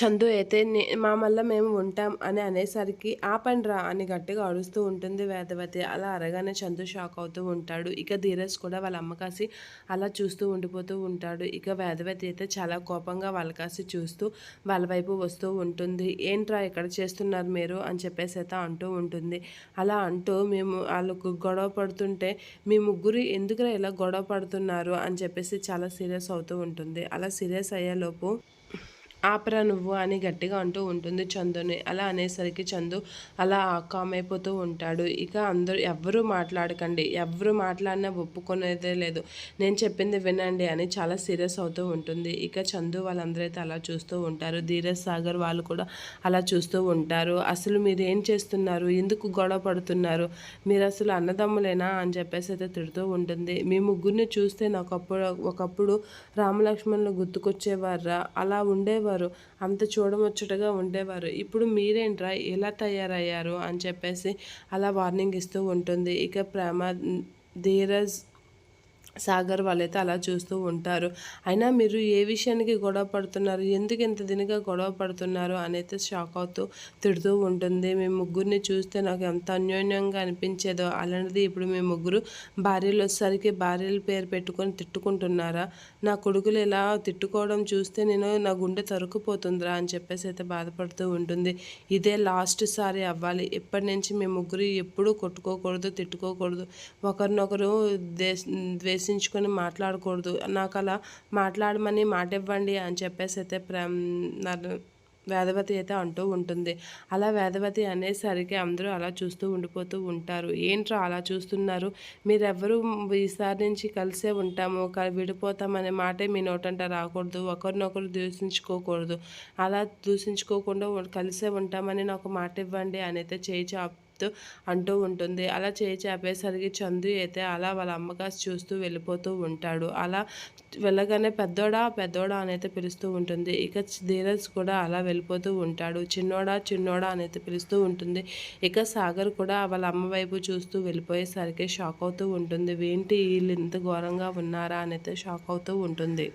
చందు అయితే మా మళ్ళీ మేము ఉంటాం అని అనేసరికి ఆపండ్రా అని గట్టిగా అరుస్తూ ఉంటుంది వేదవతి. అలా అరగానే చందు షాక్ అవుతూ ఉంటాడు. ఇక ధీరజ్ కూడా వాళ్ళ అమ్మ కాసి అలా చూస్తూ ఉండిపోతూ ఉంటాడు. ఇక వేదవతి అయితే చాలా కోపంగా వాళ్ళ కాసి చూస్తూ వాళ్ళ వైపు వస్తూ ఉంటుంది. ఏంట్రా ఇక్కడ చేస్తున్నారు మీరు? అని చెప్పేసి అయితే అంటూ ఉంటుంది. అలా అంటూ మేము వాళ్ళకు గొడవ పడుతుంటే మీ ముగ్గురు ఎందుకురా ఇలా గొడవ పడుతున్నారు? అని చెప్పేసి చాలా సీరియస్ అవుతూ ఉంటుంది. అలా సీరియస్ అయ్యేలోపు ఆపరా నువ్వు అని గట్టిగా అంటూ ఉంటుంది చందుని. అలా అనేసరికి చందు అలా కామ్ అయిపోతూ ఉంటాడు. ఇక అందరూ ఎవ్వరూ మాట్లాడకండి. ఎవరు మాట్లాడినా ఒప్పుకునేదే లేదు. నేను చెప్పింది వినండి అని చాలా సీరియస్ అవుతూ ఉంటుంది. ఇక చందు వాళ్ళందరైతే అలా చూస్తూ ఉంటారు. ధీరజ్ సాగర్ వాళ్ళు కూడా అలా చూస్తూ ఉంటారు. అసలు మీరు ఏం చేస్తున్నారు? ఎందుకు గొడవ పడుతున్నారు? మీరు అసలు అన్నదమ్ములేనా అని చెప్పేసి అయితే తిడుతూ ఉంటుంది. మీ ముగ్గురిని చూస్తే నాకు అప్పుడు ఒకప్పుడు రామలక్ష్మణులు గుర్తుకొచ్చేవారా? అలా ఉండేవారు? ఉండేవారు అంత చూడముచ్చటగా ఉండేవారు. ఇప్పుడు మీరేంట్రా ఎలా తయారయ్యారు అని చెప్పేసి అలా వార్నింగ్ ఇస్తూ ఉంటుంది. ఇక ప్రేమ ధీరజ్ సాగర్ వాళ్ళైతే అలా చూస్తూ ఉంటారు. అయినా మీరు ఏ విషయానికి గొడవ పడుతున్నారు? ఎందుకు ఇంత దినగా గొడవ పడుతున్నారు? అనేది షాక్ అవుతూ తిడుతూ ఉంటుంది. మీ ముగ్గురిని చూస్తే నాకు ఎంత అన్యోన్యంగా అనిపించేదో అలాంటిది ఇప్పుడు మీ ముగ్గురు భార్యలు వచ్చేసరికి భార్యల పేరు పెట్టుకొని తిట్టుకుంటున్నారా? నా కొడుకులు ఇలా తిట్టుకోవడం చూస్తే నేను నా గుండె తరుకుపోతుందిరా అని చెప్పేసి అయితే బాధపడుతూ ఉంటుంది. ఇదే లాస్ట్ సారి అవ్వాలి. ఇప్పటి నుంచి మీ ముగ్గురు ఎప్పుడూ కొట్టుకోకూడదు తిట్టుకోకూడదు. ఒకరినొకరు ద్వేష ఆలోచించుకొని మాట్లాడకూడదు. నాకు అలా మాట్లాడమని మాట ఇవ్వండి అని చెప్పేసి అయితే ప్ర వేదవతి అయితే అంటూ ఉంటుంది. అలా వేదవతి అనేసరికి అందరూ అలా చూస్తూ ఉండిపోతూ ఉంటారు. ఏంట్రా అలా చూస్తున్నారు? మీరెవ్వరూ ఈసారి నుంచి కలిసే ఉంటాము. విడిపోతామనే మాటే మీ నోటంట రాకూడదు. ఒకరినొకరు దూషించుకోకూడదు. అలా దూషించుకోకుండా కలిసే ఉంటామని నాకు మాట ఇవ్వండి అని అయితే చేయి చెప్తూ అంటూ ఉంటుంది. అలా చేయి చేపేసరికి చందు అయితే అలా వాళ్ళ అమ్మకాసి చూస్తూ వెళ్ళిపోతూ ఉంటాడు. అలా వెళ్ళగానే పెద్దోడా పెద్దోడా అనైతే పిలుస్తూ ఉంటుంది. ఇక ధీరజ్ కూడా అలా వెళ్ళిపోతూ ఉంటాడు. చిన్నోడా చిన్నోడా అనైతే పిలుస్తూ ఉంటుంది. ఇక సాగర్ కూడా వాళ్ళ అమ్మ వైపు చూస్తూ వెళ్ళిపోయేసరికి షాక్ అవుతూ ఉంటుంది. ఏంటి వీళ్ళు ఇంత ఘోరంగా ఉన్నారా? అనైతే షాక్ అవుతూ ఉంటుంది.